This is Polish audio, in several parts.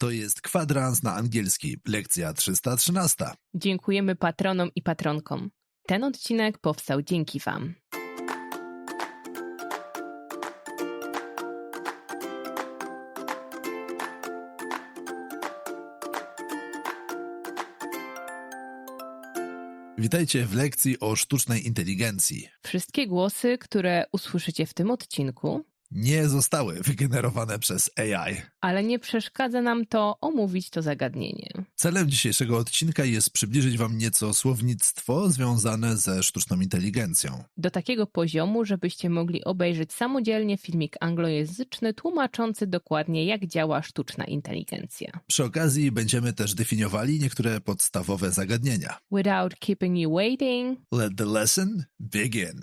To jest kwadrans na angielski, lekcja 313. Dziękujemy patronom i patronkom. Ten odcinek powstał dzięki Wam. Witajcie w lekcji o sztucznej inteligencji. Wszystkie głosy, które usłyszycie w tym odcinku, Nie zostały wygenerowane przez AI. ale nie przeszkadza nam to omówić to zagadnienie. Celem dzisiejszego odcinka jest przybliżyć Wam nieco słownictwo związane ze sztuczną inteligencją. Do takiego poziomu, żebyście mogli obejrzeć samodzielnie filmik anglojęzyczny tłumaczący dokładnie, jak działa sztuczna inteligencja. Przy okazji będziemy też definiowali niektóre podstawowe zagadnienia. Without keeping you waiting, Let the lesson begin.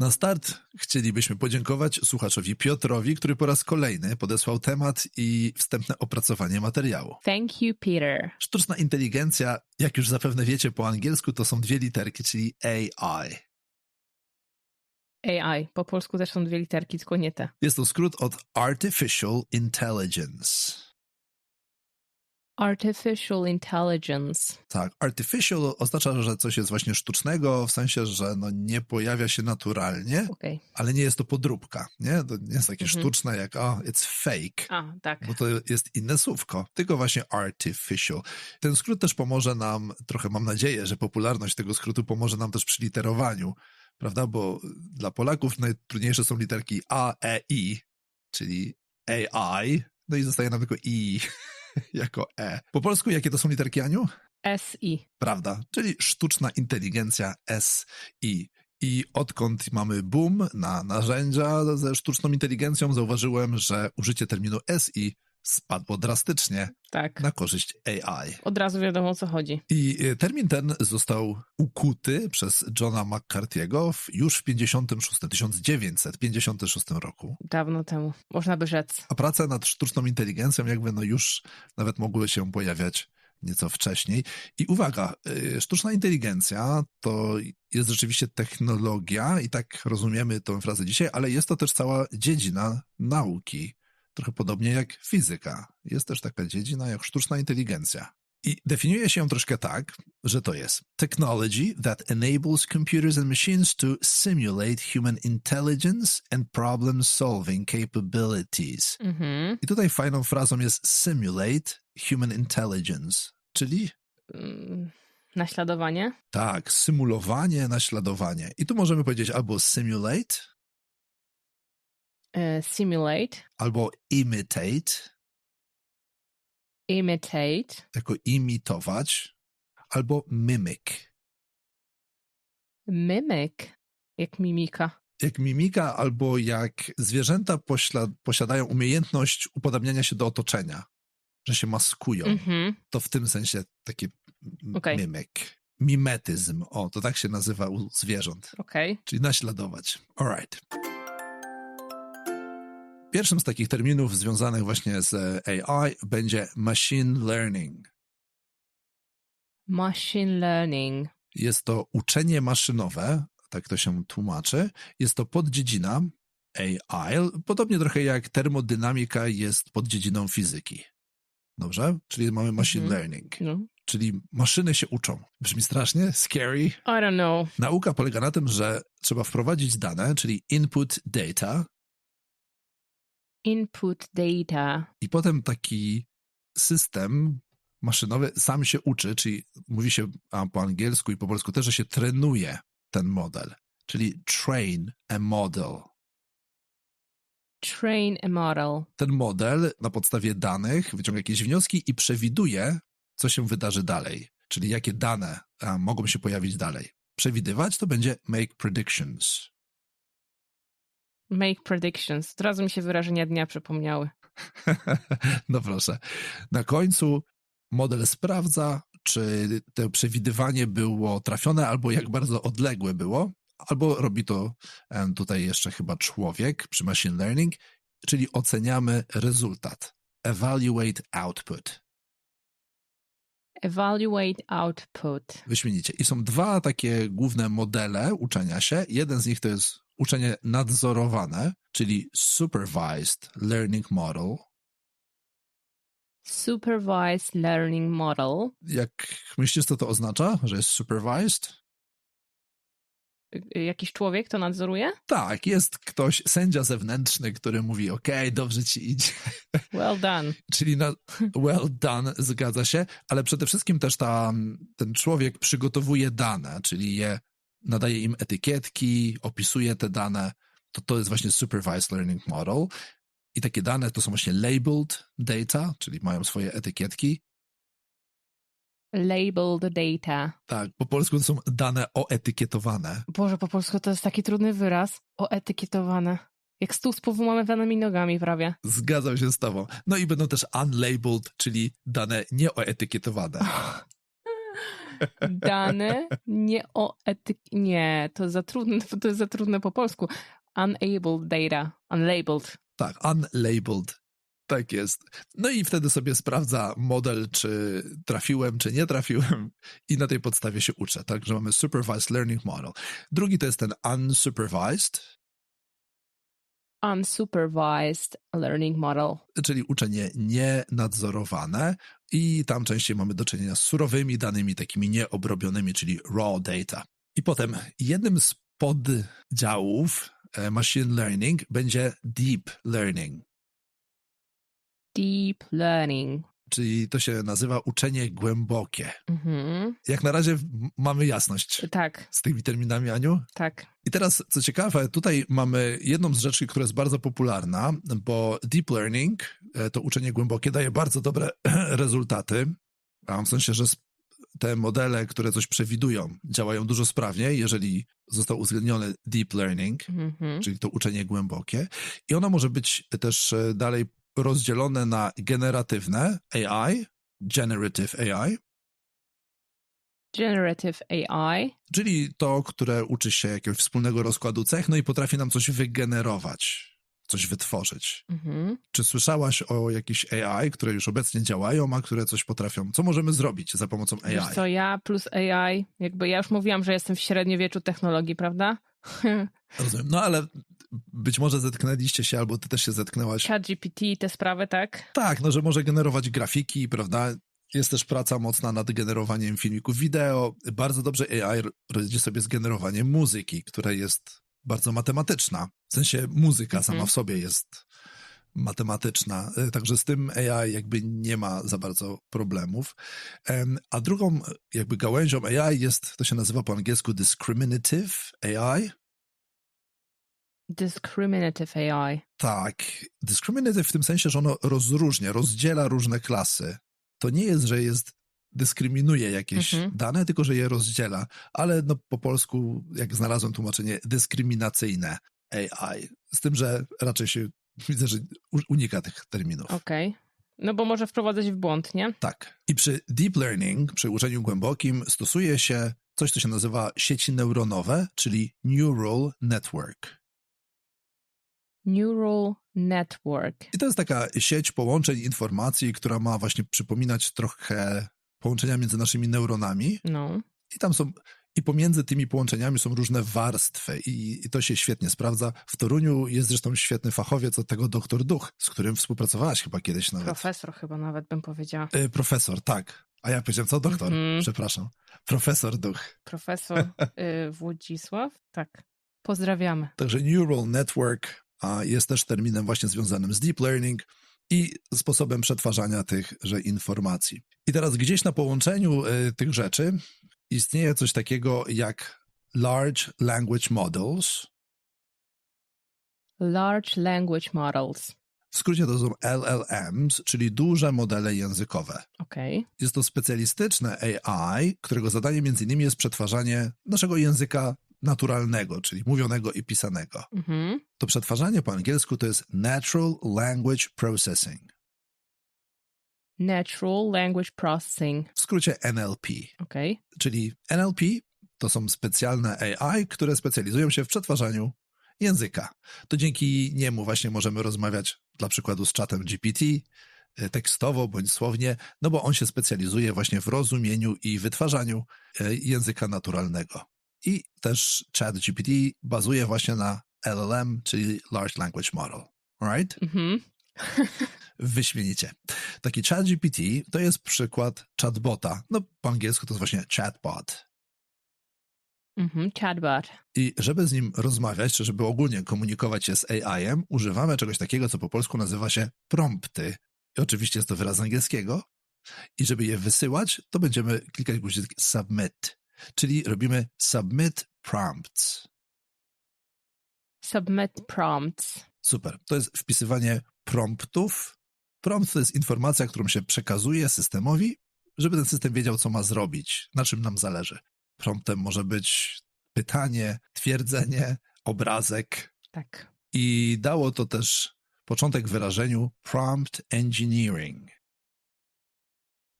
Na start chcielibyśmy podziękować słuchaczowi Piotrowi, który po raz kolejny podesłał temat i wstępne opracowanie materiału. thank you, Peter. Sztuczna inteligencja, jak już zapewne wiecie po angielsku, to są dwie literki, czyli AI. AI, po polsku też są dwie literki, tylko nie te. Jest to skrót od Artificial Intelligence. Artificial Intelligence. Tak, artificial oznacza, że coś jest właśnie sztucznego, w sensie, że no nie pojawia się naturalnie, Okej. ale nie jest to podróbka, nie? To nie jest takie Mhm. sztuczne jak, o, it's fake. A, tak. Bo to jest inne słówko, tylko właśnie artificial. Ten skrót też pomoże nam, trochę mam nadzieję, że popularność tego skrótu pomoże nam też przy literowaniu, prawda? Bo dla Polaków najtrudniejsze są literki A, E, I, czyli AI, no i zostaje nam tylko I jako E. Po polsku jakie to są literki, Aniu? SI. Prawda, czyli sztuczna inteligencja SI. I odkąd mamy boom na narzędzia ze sztuczną inteligencją, zauważyłem, że użycie terminu SI spadło drastycznie Tak. na korzyść AI. Od razu wiadomo o co chodzi. I e, termin ten został ukuty przez Johna McCarthy'ego już w 56, 1956 roku. Dawno temu. Można by rzec. A prace nad sztuczną inteligencją jakby no już nawet mogły się pojawiać nieco wcześniej. I uwaga, y, sztuczna inteligencja to jest rzeczywiście technologia i tak rozumiemy tę frazę dzisiaj, ale jest to też cała dziedzina nauki. Trochę podobnie jak fizyka. Jest też taka dziedzina jak sztuczna inteligencja. I definiuje się ją troszkę tak, że to jest technology that enables computers and machines to simulate human intelligence and problem solving capabilities. Mhm. I tutaj fajną frazą jest simulate human intelligence, czyli Mm, Naśladowanie. tak, symulowanie, naśladowanie. I tu możemy powiedzieć albo simulate, simulate. albo imitate, Imitate. jako imitować, albo mimic. Mimic. Jak mimika. Jak mimika, albo jak zwierzęta posiadają umiejętność upodabniania się do otoczenia, że się maskują. Mhm. To w tym sensie taki m- Okej. mimic. Mimetyzm, o, to tak się nazywa u zwierząt. Okej. czyli naśladować. Alright. Pierwszym z takich terminów związanych właśnie z AI będzie machine learning. Machine learning. Jest to uczenie maszynowe, tak to się tłumaczy. Jest to poddziedzina AI, podobnie trochę jak termodynamika jest poddziedziną fizyki. Dobrze? Czyli mamy machine Mhm. learning, No. czyli maszyny się uczą. Brzmi strasznie, scary. I don't know. Nauka polega na tym, że trzeba wprowadzić dane, czyli input data, Input data. I potem taki system maszynowy sam się uczy, czyli mówi się po angielsku i po polsku też, że się trenuje ten model, czyli train a model. Train a model. Ten model na podstawie danych wyciąga jakieś wnioski i przewiduje, co się wydarzy dalej, czyli jakie dane a, mogą się pojawić dalej. Przewidywać to będzie make predictions. Make predictions. Od razu mi się wyrażenia dnia przypomniały. no proszę. Na końcu model sprawdza, czy to przewidywanie było trafione, albo jak bardzo odległe było, albo robi to tutaj jeszcze chyba człowiek przy machine learning, czyli oceniamy rezultat. Evaluate output. Evaluate output. Wyśmienicie. I są dwa takie główne modele uczenia się. Jeden z nich to jest uczenie nadzorowane, czyli supervised learning model, Supervised Learning Model. Jak myślisz, co to oznacza, że jest supervised? Y, Jakiś człowiek to nadzoruje? Tak, jest ktoś, sędzia zewnętrzny, który mówi, okej, dobrze ci idzie, Well done. czyli na, well done, zgadza się, ale przede wszystkim też ta, ten człowiek przygotowuje dane, czyli je nadaje im etykietki, opisuje te dane, to to jest właśnie supervised learning model i takie dane to są właśnie labeled data, czyli mają swoje etykietki. Labeled data. Tak, po polsku to są dane oetykietowane. Boże, po polsku to jest taki trudny wyraz. Oetykietowane. Jak stół z powyłamywanymi nogami prawie. Zgadzam się z tobą. No i będą też unlabeled, czyli dane nieoetykietowane. Dane nie o etyk... Nie, to za trudne, to jest za trudne po polsku. Unabled data. Unlabeled. Tak, unlabeled. Tak jest. No i wtedy sobie sprawdza model, czy trafiłem, czy nie trafiłem i na tej podstawie się uczę. Także mamy supervised learning model. Drugi to jest ten unsupervised, Unsupervised learning model. czyli uczenie nienadzorowane i tam częściej mamy do czynienia z surowymi danymi, takimi nieobrobionymi, czyli raw data. I potem jednym z poddziałów e, machine learning będzie deep learning, Deep learning. Czyli to się nazywa uczenie głębokie. Mhm. Jak na razie mamy jasność Tak, z tymi terminami, Aniu. tak. I teraz, co ciekawe, tutaj mamy jedną z rzeczy, która jest bardzo popularna, bo deep learning, e, to uczenie głębokie, daje bardzo dobre rezultaty. A w sensie, że te modele, które coś przewidują, działają dużo sprawniej, jeżeli został uwzględniony deep learning, Mhm. czyli to uczenie głębokie. I ono może być też e, dalej rozdzielone na generatywne AI, generative AI, Generative AI. czyli to, które uczy się jakiegoś wspólnego rozkładu cech, no i potrafi nam coś wygenerować, coś wytworzyć. Mhm. Czy słyszałaś o jakichś AI, które już obecnie działają, a które coś potrafią? Co możemy zrobić za pomocą Wiesz AI? co, ja plus AI, jakby ja już mówiłam, że jestem w średniowieczu technologii, prawda? Rozumiem. No ale być może zetknęliście się, albo ty też się zetknęłaś. ChatGPT, te sprawy, tak? Tak, no że może generować grafiki, prawda? Jest też praca mocna nad generowaniem filmików wideo. Bardzo dobrze AI radzi sobie z generowaniem muzyki, która jest bardzo matematyczna. W sensie muzyka Mhm. sama w sobie jest matematyczna, E, także z tym AI jakby nie ma za bardzo problemów. Em, A drugą jakby gałęzią AI jest, to się nazywa po angielsku discriminative AI. Discriminative AI. Tak, discriminative w tym sensie, że ono rozróżnia, rozdziela różne klasy. To nie jest, że jest dyskryminuje jakieś Mhm. dane, tylko że je rozdziela. Ale no, po polsku, jak znalazłem tłumaczenie, dyskryminacyjne AI. Z tym, że raczej się widzę, że unika tych terminów. Okej. No bo może wprowadzać w błąd, nie? Tak. I przy deep learning, przy uczeniu głębokim, stosuje się coś, co się nazywa sieci neuronowe, czyli neural network. Neural network. I to jest taka sieć połączeń informacji, która ma właśnie przypominać trochę połączenia między naszymi neuronami. No. I tam są, i pomiędzy tymi połączeniami są różne warstwy i, i to się świetnie sprawdza. W Toruniu jest zresztą świetny fachowiec od tego doktor Duch, z którym współpracowałaś chyba kiedyś nawet. Profesor chyba nawet bym powiedziała. E, profesor, tak. A ja powiedziałem, co doktor? Mhm. Przepraszam. Profesor Duch. Profesor y, Włodzisław? Tak. Pozdrawiamy. Także neural network a jest też terminem właśnie związanym z deep learning i sposobem przetwarzania tychże informacji. I teraz gdzieś na połączeniu y, tych rzeczy istnieje coś takiego jak large language models. Large Language Models. W skrócie to są LLMs, czyli duże modele językowe. Okej. Jest to specjalistyczne AI, którego zadaniem między innymi jest przetwarzanie naszego języka naturalnego, czyli mówionego i pisanego. Mhm. To przetwarzanie po angielsku to jest Natural Language Processing, Natural Language Processing. w skrócie NLP. Okej. Czyli NLP to są specjalne AI, które specjalizują się w przetwarzaniu języka. To dzięki niemu właśnie możemy rozmawiać dla przykładu z czatem GPT e, tekstowo bądź słownie, no bo on się specjalizuje właśnie w rozumieniu i wytwarzaniu e, języka naturalnego. I też chat GPT bazuje właśnie na LLM, czyli Large Language Model. Alright? Mhm. Wyśmienicie. Taki ChatGPT to jest przykład chatbota. No, po angielsku to jest właśnie chatbot. Mhm, chatbot. I żeby z nim rozmawiać, czy żeby ogólnie komunikować się z AI-em, używamy czegoś takiego, co po polsku nazywa się prompty. I oczywiście jest to wyraz angielskiego. I żeby je wysyłać, to będziemy klikać guzik submit, czyli robimy submit prompts. Submit prompts. Super. To jest wpisywanie promptów. Prompt to jest informacja, którą się przekazuje systemowi, żeby ten system wiedział, co ma zrobić, na czym nam zależy. Promptem może być pytanie, twierdzenie, obrazek. Tak. I dało to też początek wyrażeniu prompt engineering.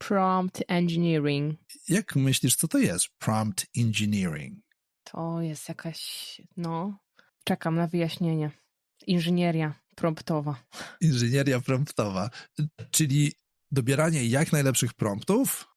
Prompt engineering. Jak myślisz, co to jest prompt engineering? To jest jakaś, no, czekam na wyjaśnienie. Inżynieria promptowa. Inżynieria promptowa, czyli dobieranie jak najlepszych promptów,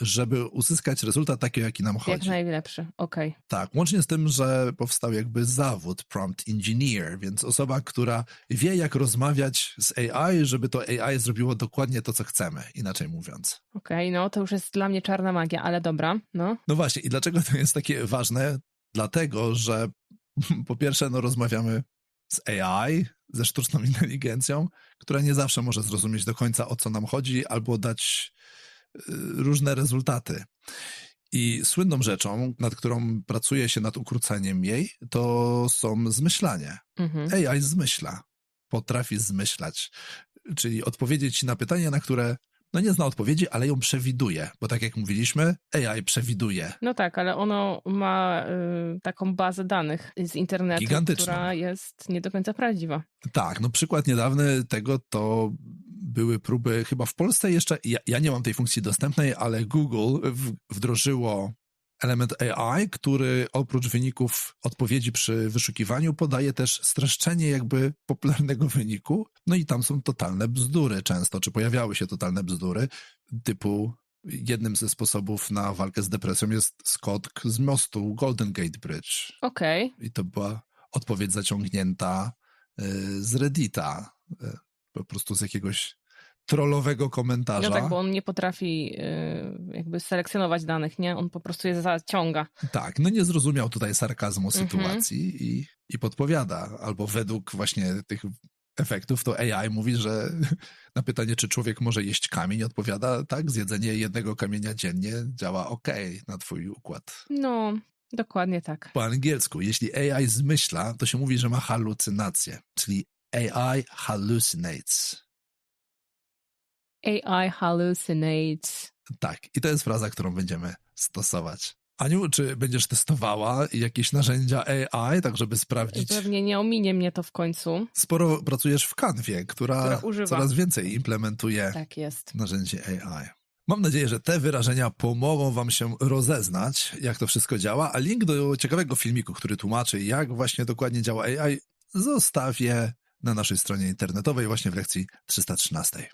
żeby uzyskać rezultat taki, jaki nam Jak chodzi. najlepszy, okej. Tak, łącznie z tym, że powstał jakby zawód prompt engineer, więc osoba, która wie, jak rozmawiać z AI, żeby to AI zrobiło dokładnie to, co chcemy, inaczej mówiąc. Okej, no to już jest dla mnie czarna magia, ale dobra, no. No właśnie, i dlaczego to jest takie ważne? Dlatego, że po pierwsze, no rozmawiamy z AI, ze sztuczną inteligencją, która nie zawsze może zrozumieć do końca, o co nam chodzi, albo dać różne rezultaty. I słynną rzeczą, nad którą pracuje się nad ukróceniem jej, to są zmyślanie. Mhm. AI zmyśla, potrafi zmyślać, czyli odpowiedzieć na pytania, na które no nie zna odpowiedzi, ale ją przewiduje, bo tak jak mówiliśmy, AI przewiduje. No tak, ale ono ma y, taką bazę danych z internetu, która jest nie do końca prawdziwa. Tak, no przykład niedawny tego to były próby, chyba w Polsce jeszcze, ja, ja nie mam tej funkcji dostępnej, ale Google w, wdrożyło element AI, który oprócz wyników odpowiedzi przy wyszukiwaniu podaje też streszczenie jakby popularnego wyniku. No i tam są totalne bzdury często, czy pojawiały się totalne bzdury, typu jednym ze sposobów na walkę z depresją jest skok z mostu Golden Gate Bridge. Okej, I to była odpowiedź zaciągnięta y, z Reddita, y, po prostu z jakiegoś trollowego komentarza. no tak, bo on nie potrafi y, jakby selekcjonować danych, nie? On po prostu je zaciąga. Tak, no nie zrozumiał tutaj sarkazmu Mhm. sytuacji i, i podpowiada, albo według właśnie tych efektów to AI mówi, że na pytanie, czy człowiek może jeść kamień, odpowiada, tak, zjedzenie jednego kamienia dziennie działa ok na twój układ. No, dokładnie tak. Po angielsku, jeśli AI zmyśla, to się mówi, że ma halucynacje, czyli AI hallucinates. AI hallucinates. Tak, i to jest fraza, którą będziemy stosować. Aniu, czy będziesz testowała jakieś narzędzia AI, tak żeby sprawdzić? Pewnie nie ominie mnie to w końcu. Sporo pracujesz w Canwie, która, Która coraz więcej implementuje Tak jest. narzędzie AI. Mam nadzieję, że te wyrażenia pomogą Wam się rozeznać, jak to wszystko działa, a link do ciekawego filmiku, który tłumaczy, jak właśnie dokładnie działa AI, zostawię na naszej stronie internetowej właśnie w lekcji 313.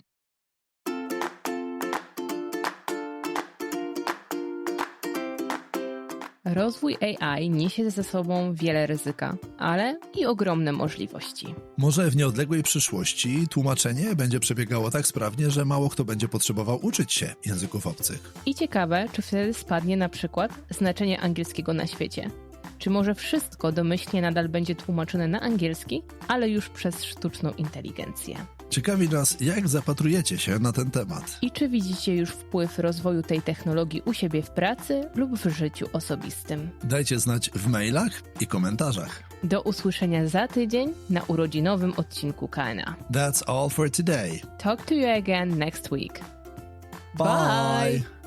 Rozwój AI niesie ze sobą wiele ryzyka, ale i ogromne możliwości. Może w nieodległej przyszłości tłumaczenie będzie przebiegało tak sprawnie, że mało kto będzie potrzebował uczyć się języków obcych. I ciekawe, czy wtedy spadnie na przykład znaczenie angielskiego na świecie. Czy może wszystko domyślnie nadal będzie tłumaczone na angielski, ale już przez sztuczną inteligencję? Ciekawi nas, jak zapatrujecie się na ten temat. I czy widzicie już wpływ rozwoju tej technologii u siebie w pracy lub w życiu osobistym? Dajcie znać w mailach i komentarzach. Do usłyszenia za tydzień na urodzinowym odcinku KNA. That's all for today. Talk to you again next week. Bye. Bye.